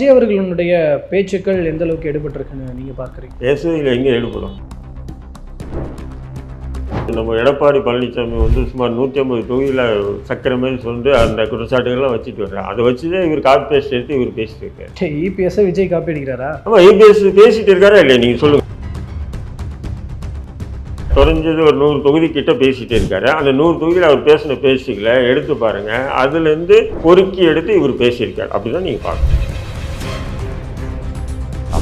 விஜய் அவர்களுடைய பேச்சுக்கள் எந்த அளவுக்கு எடுபட்டிருக்குன்னு நீங்க பார்க்குறீங்க? பேசுவதில் எங்கே ஈடுபடும் நம்ம எடப்பாடி பழனிசாமி வந்து சுமார் நூற்றி ஐம்பது தொகுதியில் சக்கரை மாதிரி சொல்லிட்டு அந்த குற்றச்சாட்டுகள்லாம் வச்சுட்டு வர்றாரு. அதை வச்சு தான் இவர் காப்பி பேஸ்ட் எடுத்து இவர் பேசிட்டு இருக்காரு. இபிஎஸ்ஸை விஜய் காப்பி அடிக்கிறாரா? ஆமாம் ஏபிஎஸ் பேசிட்டு இருக்காரா இல்லையா நீங்கள் சொல்லுங்கள் குறைஞ்சது ஒரு நூறு தொகுதி கிட்ட பேசிட்டு இருக்காரு. அந்த நூறு தொகுதியில் அவர் பேசின பேச்சுகளை எடுத்து பாருங்க. அதுலேருந்து பொறுக்கி எடுத்து இவர் பேசியிருக்காரு. அப்படிதான் நீங்கள் பார்க்கணும்.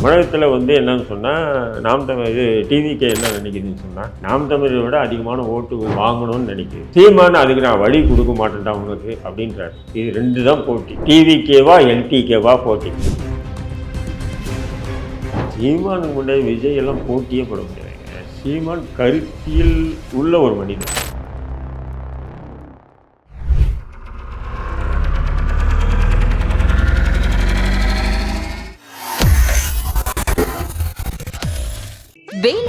தமிழகத்தில் வந்து என்னன்னு சொன்னால் நாம் தமிழ் இது டிவிக்கு என்ன நினைக்குதுன்னு சொன்னால் நாம் தமிழை விட அதிகமான ஓட்டு வாங்கணும்னு நினைக்குது. சீமான் அதுக்கு நான் வழி கொடுக்க மாட்டேன்டா உங்களுக்கு அப்படின்றாரு. இது ரெண்டு தான் போட்டி. டிவிக்கேவா எல்டிகேவா போட்டி. சீமானுக்கு முன்னாடி விஜய் எல்லாம் போட்டியே போட முடியாது. சீமான் கருத்தியல் உள்ள ஒரு மனிதன்.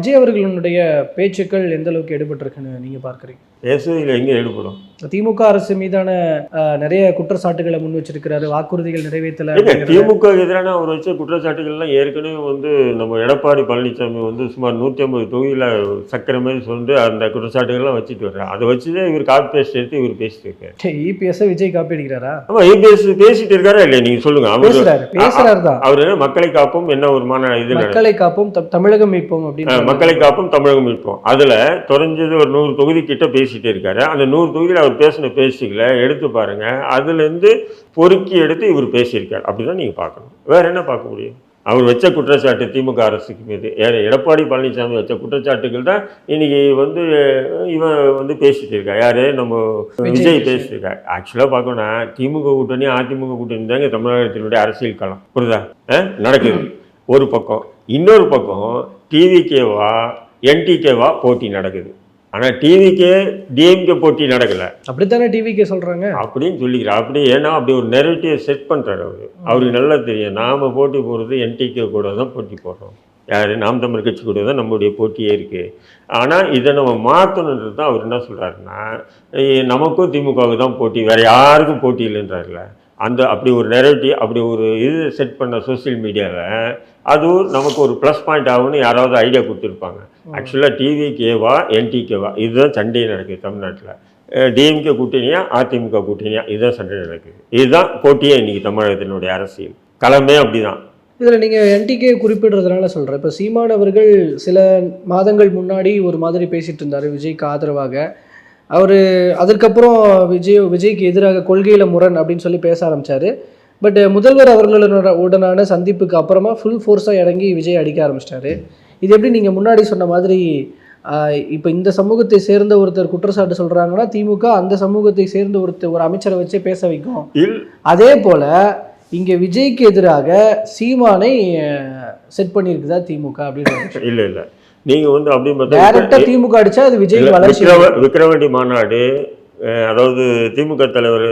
விஜய் அவர்களுடைய பேச்சுக்கள் எந்த அளவுக்கு எடுபட்டிருக்குன்னு நீங்க பார்க்குறீங்க? பேசுவதில் எங்கே ஈடுபடும் திமுக அரசு மீதான நிறைய குற்றச்சாட்டுகளை முன் வச்சிருக்கிறாரு வாக்குறுதிகள் நிறைவேற்றல திமுக எதிரான அவர் வச்ச குற்றச்சாட்டுகள்லாம் ஏற்கனவே வந்து நம்ம எடப்பாடி பழனிசாமி வந்து சுமார் நூற்றி ஐம்பது தொகுதியில் சக்கரை மாதிரி சொல்லிட்டு அந்த குற்றச்சாட்டுகள்லாம் வச்சுட்டு வர்றாரு. அதை வச்சு தான் இவர் காப்பி பேஸ்ட் எடுத்து இவர் பேசிட்டு இருக்காரு. இபிஎஸ்ஸை விஜய் காப்பி அடிக்கிறாரா ஆமாம் ஏபிஎஸ் பேசிட்டு இருக்காரா இல்லையா? நீங்கள் சொல்லுங்க. அவர் பேசுறாரு தான். அவர் என்ன மக்களை காப்போம் என்ன ஒரு மான இது மக்களை காப்போம் தமிழகம் மீட்போம் அப்படின்னு மக்களை காப்பும் தமிழகம் மீட்போம். அதில் குறைஞ்சது ஒரு நூறு தொகுதி கிட்ட பேசிட்டு இருக்காரு. அந்த நூறு தொகுதியில் அவர் பேசின பேச்சுகளை எடுத்து பாருங்க. அதுலேருந்து பொறுக்கி எடுத்து இவர் பேசியிருக்காரு. அப்படிதான் நீங்கள் பார்க்கணும். வேற என்ன பார்க்க முடியும்? அவர் வச்ச குற்றச்சாட்டு திமுக அரசுக்கு மீது. எடப்பாடி பழனிசாமி வச்ச குற்றச்சாட்டுகள் தான் இன்னைக்கு வந்து இவன் வந்து பேசிட்டு இருக்கா. யாரு? நம்ம விஜய் விஜய் பேசி- பேசிட்டு இருக்கா. ஆக்சுவலாக பார்க்கணும்னா திமுக கூட்டணி அதிமுக கூட்டணி தாங்க தமிழகத்தினுடைய அரசியல் களம். புரியுதா? நடக்குது. ஒரு பக்கம். இன்னொரு பக்கம் டிவிகேவா என்டிகேவா போட்டி நடக்குது. ஆனால் டிவிக்கே டிஎம்கே போட்டி நடக்கலை. அப்படித்தானே டிவிக்கே சொல்றாங்க? அப்படின்னு சொல்லிக்கிறார் அப்படி ஏன்னா அப்படி ஒரு நெரட்டிவ் செட் பண்ணுறாரு அவர். அவருக்கு நல்லா தெரியும். நாம் போட்டி போடுறது என்டிகே கூட தான் போட்டி போடுறோம். யார்? நாம் தமிழ் கட்சி கூட தான் நம்மளுடைய போட்டியே இருக்குது ஆனால் இதை நம்ம மாற்றணுன்றது தான் அவர் என்ன சொல்கிறாருன்னா நமக்கும் திமுகவுக்கு தான் போட்டி வேறு யாருக்கும் போட்டி இல்லைன்றாருல அந்த அப்படி ஒரு நெரட்டிவ் அப்படி ஒரு இது செட் பண்ண சோஷியல் மீடியாவில் அதுவும் நமக்கு ஒரு ப்ளஸ் பாயிண்ட் ஆகும்னு யாராவது ஐடியா கொடுத்துருப்பாங்க. ஆக்சுவலாக டிவிகேவா என்டிகேவா இதுதான் சண்டை நடக்குது தமிழ்நாட்டில். டிஎம்கே கூட்டணியா அதிமுக கூட்டணியா இதுதான் சண்டை நடக்குது. இதுதான் போட்டியே இன்னைக்கு தமிழகத்தினுடைய அரசியல். களமே அப்படிதான். இதுல நீங்க என்டிகே குறிப்பிடுறதுனால சொல்றேன். இப்ப சீமான் அவர்கள் சில மாதங்கள் முன்னாடி ஒரு மாதிரி பேசிட்டு இருந்தாரு விஜய்க்கு ஆதரவாக. அவர் அதற்கப்புறம் விஜய் விஜய்க்கு எதிராக கொள்கையில முரண் அப்படின்னு சொல்லி பேச ஆரம்பிச்சாரு. பட் முதல்வர் அவர்களோட உடனான சந்திப்புக்கு அப்புறமா ஃபுல் ஃபோர்ஸாக இறங்கி விஜய் அடிக்க ஆரம்பிச்சிட்டாரு. இது எப்படி நீங்கள் முன்னாடி சொன்ன மாதிரி இப்போ இந்த சமூகத்தை சேர்ந்த ஒருத்தர் குற்றச்சாட்டு சொல்கிறாங்கன்னா திமுக அந்த சமூகத்தை சேர்ந்த ஒருத்தர் ஒரு அமைச்சரை வச்சே பேச வைக்கும். அதே போல இங்க விஜய்க்கு எதிராக சீமானை செட் பண்ணியிருக்குதா திமுக அப்படின்னு இல்லை இல்லை. நீங்கள் வந்து அப்படி பார்த்தா திமுக அடிச்சா அது விஜய் வளர்ச்சி விக்கிரவ- விக்கிரவாண்டி மாநாடு அதாவது திமுக தலைவர்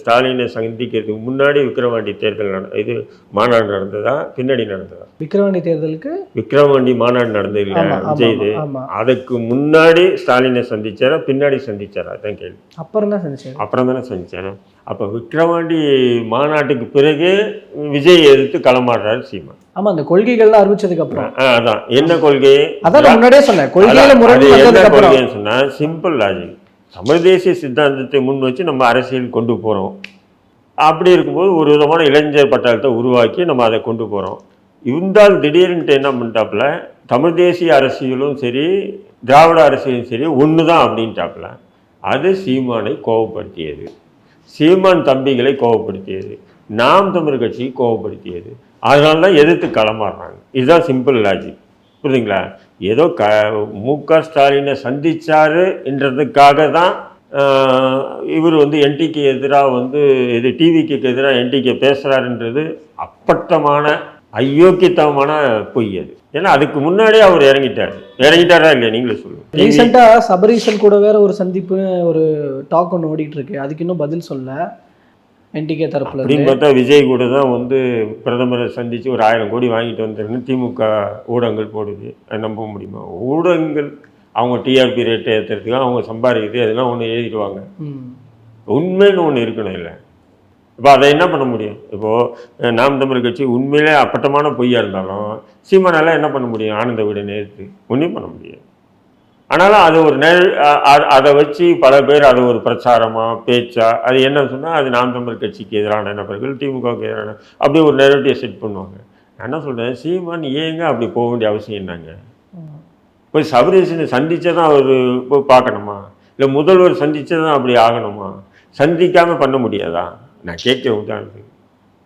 ஸ்டாலினை சந்திக்கிறதுக்கு முன்னாடி விக்கிரவாண்டி தேர்தல் நட இது மாநாடு நடந்ததா? பின்னாடி நடந்ததா? விக்கிரவாண்டி தேர்தலுக்கு? விக்கிரவாண்டி மாநாடு நடந்தது இல்லை விஜய் இது. அதுக்கு முன்னாடி ஸ்டாலினை சந்திச்சாரா? பின்னாடி சந்திச்சாரா? அதான் கேள்வி. அப்புறம் தான் செஞ்சாரு அப்புறம் தானே சந்திச்சாரு. அப்போ விக்கிரவாண்டி மாநாட்டுக்கு பிறகு விஜய் எதிர்த்து களமாடுறாரு சீமா ஆமா அந்த கொள்கைகள்லாம் அறிவிச்சதுக்கு அப்புறம். அதான். என்ன கொள்கை? அதான் முன்னாடியே சொன்னேன். கொள்கையில கொள்கைன்னு சொன்னா சிம்பிள் லாஜிக் தமிழ் தேசிய சித்தாந்தத்தை முன் வச்சு நம்ம அரசியல் கொண்டு போகிறோம் அப்படி இருக்கும்போது ஒரு விதமான இளைஞர் பட்டாளத்தை உருவாக்கி நம்ம அதை கொண்டு போகிறோம் இருந்தால் திடீர்னுட்டு என்ன பண்ணிட்டாப்புல தமிழ் தேசிய அரசியலும் சரி திராவிட அரசியலும் சரி ஒன்று தான் அப்படின்ட்டாப்புல. அது சீமானை கோபப்படுத்தியது சீமான் தம்பிகளை கோபப்படுத்தியது நாம் தமிழ் கட்சியை கோபப்படுத்தியது அதனால தான் எதிர்த்து களமாடுறாங்க. இதுதான் சிம்பிள் லாஜிக் புரியுதுங்களா? ஏதோ க மு க ஸ்டாலினை சந்திச்சாரு என்றதுக்காக தான் இவர் வந்து என்டிக்கு எதிராக வந்து இது டிவிக்கு எதிராக என்டிகே பேசுகிறாருன்றது அப்பட்டமான அயோக்கியத்தனமான பொய் அது. ஏன்னா அதுக்கு முன்னாடியே அவர் இறங்கிட்டார். இறங்கிட்டாரா இல்லையா? நீங்களே சொல்லுங்க. ரீசெண்டாக சபரீசன் கூட வேற ஒரு சந்திப்பு ஒரு டாக் ஒன்று ஓடிட்டு இருக்கு. அதுக்கு இன்னும் பதில் சொல்ல என்டிகே தரப்புல அப்படின்னு பார்த்தா விஜய் கூட தான் வந்து பிரதமரை சந்தித்து ஒரு ஆயிரம் கோடி வாங்கிட்டு வந்திருன்னு திமுக ஊடகங்கள் போடுது. அது நம்ப முடியுமா? ஊடகங்கள் அவங்க டிஆர்பி ரேட்டை ஏற்றுறதுக்கு அவங்க சம்பாதிக்கிறது அதெல்லாம் ஒன்று எழுதிடுவாங்க. உண்மைன்னு ஒன்று இருக்கணும் இல்லை. இப்போ அதை என்ன பண்ண முடியும்? இப்போது நாம் தமிழ் கட்சி உண்மையிலே அப்பட்டமான பொய்யா இருந்தாலும் சீமானால என்ன பண்ண முடியும்? ஆனந்த விட நேர்த்து ஒன்றும் பண்ண முடியும் ஆனாலும் அது ஒரு நெல் அதை வச்சு பல பேர் அது ஒரு பிரச்சாரமா பேச்சா அது என்ன சொன்னால் அது நாம் தமிழ் கட்சிக்கு எதிரான நபர்கள் திமுகவுக்கு எதிரான அப்படி ஒரு நெருட்டியை செட் பண்ணுவாங்க. நான் என்ன சொல்கிறேன் சீமான் ஏங்க அப்படி போக வேண்டிய அவசியம் என்னங்க? போய் சபரீசனை தான் அவர் போய் பார்க்கணுமா? இல்லை முதல்வர் சந்தித்தே தான் அப்படி ஆகணுமா? சந்திக்காமல் பண்ண முடியாதா? நான் கேட்க உதாரணத்துக்கு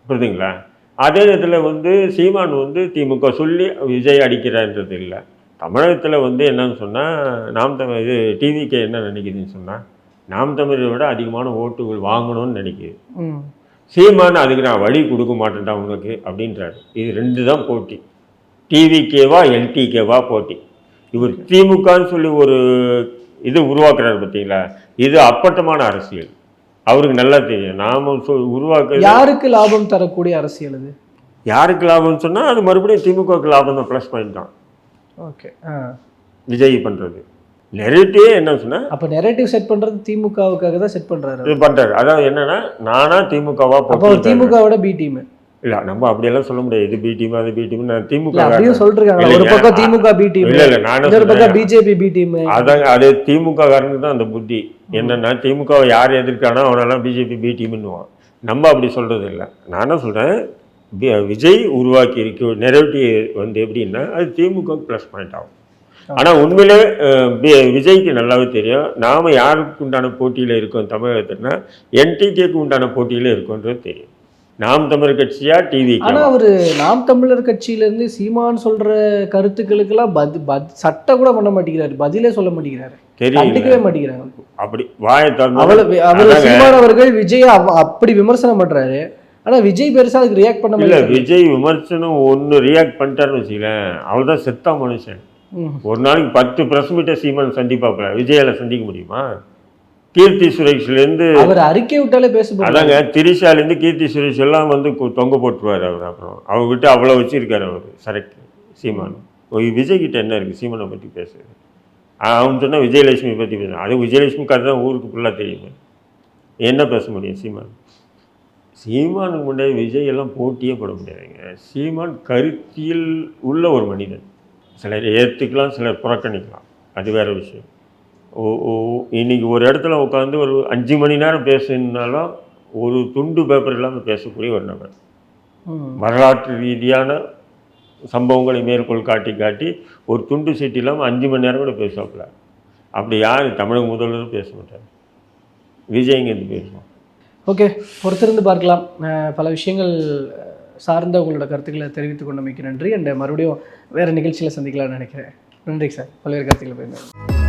புரியுதுங்களா? அதே நேரத்தில் வந்து சீமான் வந்து திமுக சொல்லி விஜய் அடிக்கிறான்றது இல்லை. தமிழகத்தில் வந்து என்னன்னு சொன்னால் நாம் தமிழ் இது டிவிக்கு என்ன நினைக்குதுன்னு சொன்னால் நாம் தமிழை விட அதிகமான ஓட்டுகள் வாங்கணும்னு நினைக்குது. சீமான் அதுக்கு நான் வழி கொடுக்க மாட்டேன்டா உனக்கு அப்படின்றாரு. இது ரெண்டு தான் போட்டி. டிவிகேவா எல்டிகேவா போட்டி. இவர் திமுகன்னு சொல்லி ஒரு இது உருவாக்குறாரு பார்த்தீங்களா? இது அப்பட்டமான அரசியல். அவருக்கு நல்லா தெரியும். நாம உருவாக்குறது யாருக்கு லாபம் தரக்கூடிய அரசியல் அது? யாருக்கு லாபம்னு சொன்னால் அது மறுபடியும் திமுகவுக்கு லாபம் தான் ப்ளஸ் பாயிண்ட் தான். ஓகே விஜய் பண்ணுறது நெரேட்டிவே என்ன சொன்னால் அப்ப நெரேட்டிவ் செட் பண்றது திமுகவுக்காக தான் செட் பண்றாரு இது பண்ணுறாரு அதாவது என்னன்னா நானா திமுகவா அப்போ திமுகவோட பி டீம் இல்லை நம்ம அப்படியெல்லாம் சொல்ல முடியாது. இது பி டீம் அது பி டீம் நான் திமுக அப்படியும் சொல்றாங்க ஒரு. பக்கம் திமுக பி டீம் இல்லை இல்லை நானும் இன்னொரு சொல்றேன். பக்கம் பிஜேபி பி டீம் அதாங்க அது திமுக காரனுக்கு தான் அந்த புத்தி. என்னன்னா திமுகவை யார் எதிர்க்கானோ அவனெல்லாம் பிஜேபி பி டீம்னுவான் நம்ம அப்படி சொல்றது இல்லை. நான் என்ன சொல்றேன் விஜய் உருவாக்கி இருக்க நெரேட்டிவ் வந்து எப்படின்னா அது திமுக ப்ளஸ் பாயிண்ட் ஆகும். ஆனால் உண்மையிலே விஜய்க்கு நல்லாவே தெரியும். நாம் யாருக்கு உண்டான போட்டியில் இருக்கோம் தமிழகத்துனா என்டிகேக்கு உண்டான போட்டியில் இருக்கோன்றது தெரியும். நாம் தமிழர் கட்சியா டிவி ஆனா அவரு நாம் தமிழர் கட்சியில இருந்து சீமான் சொல்ற கருத்துக்களுக்கெல்லாம் பத் பத் சட்டை கூட பண்ண மாட்டேங்கிறாரு. பதிலே சொல்ல மாட்டேங்கிறாரு. கண்டுக்கவே மாட்டேங்கிறாங்க அப்படி வாயை அவ்வளவு அவர்கள் விஜய் அப்படி விமர்சனம் பண்றாரு. ஆனா விஜய் பெருசா அதுக்கு ரியாக்ட் பண்ண இல்ல மாட்டேங்கிறாரு விஜய் விமர்சனம் ஒன்று ரியாக்ட் பண்ணிட்டாருன்னு வச்சுக்கலேன். அவள் தான் செத்தா மனுஷன். ஒரு நாளைக்கு பத்து பிரஸ் மீட்டை சீமான் சந்திப்பாப்புல. விஜயால சந்திக்க முடியுமா? கீர்த்தி சுரேஷ்லேருந்து அவர் அறிக்கை விட்டாலே பேச அதாங்க திரிஷாலேருந்து கீர்த்தி சுரேஷ் எல்லாம் வந்து தொங்க போட்டுருவார் அவர் அப்புறம். அவர்கிட்ட அவ்வளோ வச்சிருக்காரு அவர் சரக்கு சீமான். விஜய் கிட்ட என்ன இருக்குது சீமானை பற்றி பேசுறது. அவன் சொன்னால் விஜயலட்சுமி பற்றி பேசுறான் அது விஜயலட்சுமி கதை தான் ஊருக்கு ஃபுல்லாக தெரியுமே. என்ன பேச முடியும் சீமான்? சீமானுக்கு முன்னாடி விஜய் எல்லாம் போட்டியே போட முடியாதுங்க. சீமான் கருத்தியல் உள்ள ஒரு மனிதன். சிலர் ஏற்றுக்கலாம் சிலர் புறக்கணிக்கலாம். அது வேற விஷயம். ஓ ஓ இன்னைக்கு ஒரு இடத்துல உட்காந்து ஒரு அஞ்சு மணி நேரம் பேசுனாலும் ஒரு துண்டு பேப்பர் இல்லாமல் பேசக்கூடிய ஒரு நபர். வரலாற்று ரீதியான சம்பவங்களை மேற்கோள் காட்டி காட்டி ஒரு துண்டு சீட்டு இல்லாமல் அஞ்சு மணி நேரம் கூட பேசுவாப்புல. அப்படி யார்? தமிழக முதல்வரும் பேச மாட்டார். விஜய்ங்க இது பேசுவோம் ஓகே பொறுத்திருந்து பார்க்கலாம். பல விஷயங்கள் சார்ந்த உங்களோட கருத்துக்களை தெரிவித்துக் கொண்டமைக்கு நன்றி. அண்ட் மறுபடியும் வேறு நிகழ்ச்சியில் சந்திக்கலாம்னு நினைக்கிறேன். நன்றி சார். பல்வேறு கருத்துக்களை போயிருந்தேன்